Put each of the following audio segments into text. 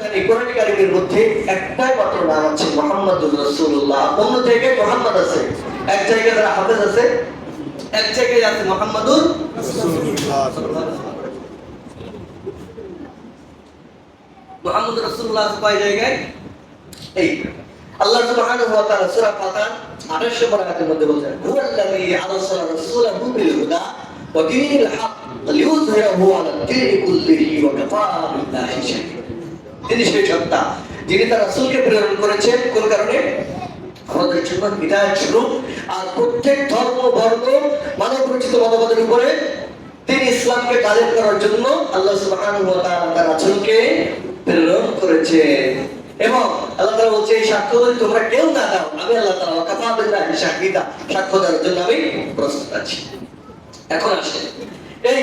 জানি কোরআন কারিমের মধ্যে একটাই মাত্র নাম আছে মোহাম্মদুর রাসূলুল্লাহ। অন্য জায়গায় মোহাম্মদ আছে। এক জায়গায় তারা হাফেজ আছে, এক জায়গায় আছে মোহাম্মদুর মোহাম্মদ রাসূলুল্লাহ কয় জায়গায়? এই। আল্লাহ সুবহানাহু ওয়া তাআলা সূরা ফাতাহ 28 নম্বর আয়াতের মধ্যে বলেন হুয়াল্লাযী আরসালা রাসূলাহু বিল হুদা ওয়া দীনিল হক লিইয়ুযহিরাহু আলা দ্বীনি কুল্লিহি ওয়া কাফা বিল্লাহি শাহীদা সত্তা যিনি তার রাসূলকে প্রেরণ করেছেন, কোন কারণে? আমাদের জন্য বিদায় স্বরূপ আর প্রত্যেক ধর্ম বর্ণ মানব রচিত মতবাদের উপরে তিনি ইসলামকে গালিব করার জন্য আল্লাহ তাআলা তার রাসূলকে প্রেরণ করেছেন। এবং আল্লাহ তাআলা বলছে, এই সাক্ষ্য যদি তোমরা কেউ না দাও, আমি আল্লাহ তাআলা কাফা বিল্লাহি শাহিদা। সাক্ষ্য দেওয়ার জন্য আমি প্রস্তুত আছি। এখন আসে এই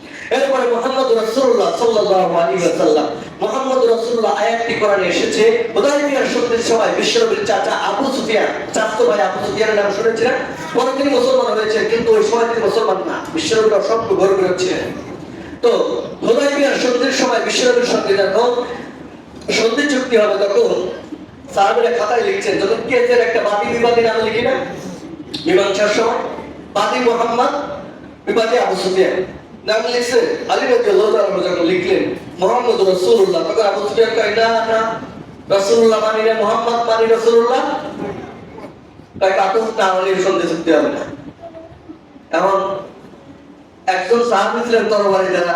এরপরে মোহাম্মদ রাসূলুল্লাহ সাল্লাল্লাহু আলাইহি ওয়াসাল্লাম মোহাম্মদ রাসূলুল্লাহ আয়াতটি কোরআনে এসেছে। হুদায়বিয়ার সন্ধির সময় বিশ্বনবীর চাচা আবু সুফিয়ান, চাচতো ভাই আবু সুফিয়ানের নাম শুনেছিলেন? পরে তিনি মুসলমান হয়েছেন, কিন্তু ওই সময় তিনি মুসলমান না। বিশ্বনবীর অসংখ্য গর্ব ছিলেন তো হুদায়বিয়ার সন্ধির সময় বিশ্বনবীর সঙ্গে যখন সন্ধি চুক্তি হবে তখন সাহাবীরা খাতায় লিখছেন, যখন কেসের একটা বাদী বিবাদী নাম লিখি না? মীমাংসার সময় বাদী মোহাম্মদ, বিবাদী আবু সুফিয়ান। নাম লিখছে, আলী রাদিয়াল্লাহু তাআলা যখন লিখলেন, মোহাম্মদ রাসূলুল্লাহ, তখন আবু সুফিয়ান কয়, না না, রাসূলুল্লাহ মানি না, মোহাম্মদ মানি রাসূলুল্লাহ। তাই কাটুক না হলে সন্ধি চুক্তি হবে না। এখন একজন সাহাবী ছিলেন তরবারি দ্বারা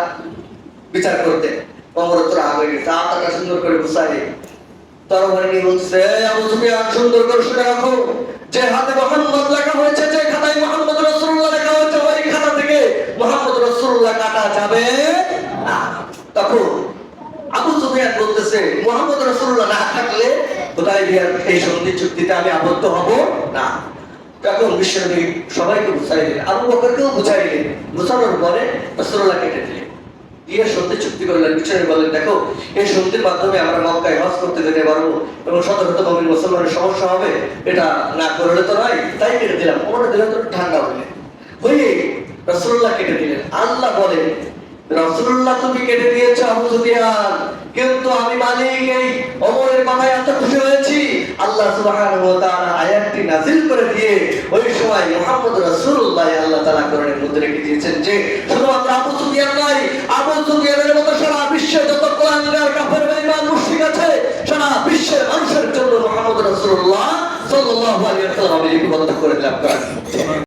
বিচার করতে অমরত্র আগে আতাটা সুন্দর করে বুঝাই তরবারি নিয়ে বলছে আবু সুফিয়ান, সুন্দর করে শুনে রাখো। যে হাতে মোহাম্মদ কাটা যাবে না। তখন আবু সুফিয়ান বলতেছে, মোহাম্মদ রাসূলুল্লাহ না থাকলে হুদায়বিয়ার এই সন্ধি চুক্তিতে আমি আবদ্ধ হব না। তখন বিশ্বনবী সবাইকে বুঝাই আবু বকরকেও বুঝাই বুঝানোর পরে রাসূলুল্লাহ কেটে দিলেন। দিয়ে সন্ধি চুক্তি করলেন। বিশ্বনবী বললেন, দেখো, এই সন্ধির মাধ্যমে আমরা মক্কায় হজ করতে যেতে পারব এবং শত শত কবির মুসলমানের সমস্যা হবে। এটা না করলে তো নয়, তাই কেটে দিলাম। ওরা দিলে তো ঠান্ডা হইলে। হয়ে রাসূলুল্লাহ কেটে দিলেন। আল্লাহ তুমি কেটে আবু সুফিয়ান। কিন্তু আমি মালিক, এই এত খুশি হয়েছি। আল্লাহ আয়াতটি করে দিয়ে ওই সময় আল্লাহ রেখে দিয়েছেন যে শুধুমাত্র আবু সুফিয়ান আবু সুফিয়ানের মতো সারা বিশ্বে যত মুশরিক আছে, সারা বিশ্বের মানুষের জন্য মুহাম্মদ রাসূলুল্লাহ সাল্লাল্লাহু আলাইহি করে দিলাম কোরআন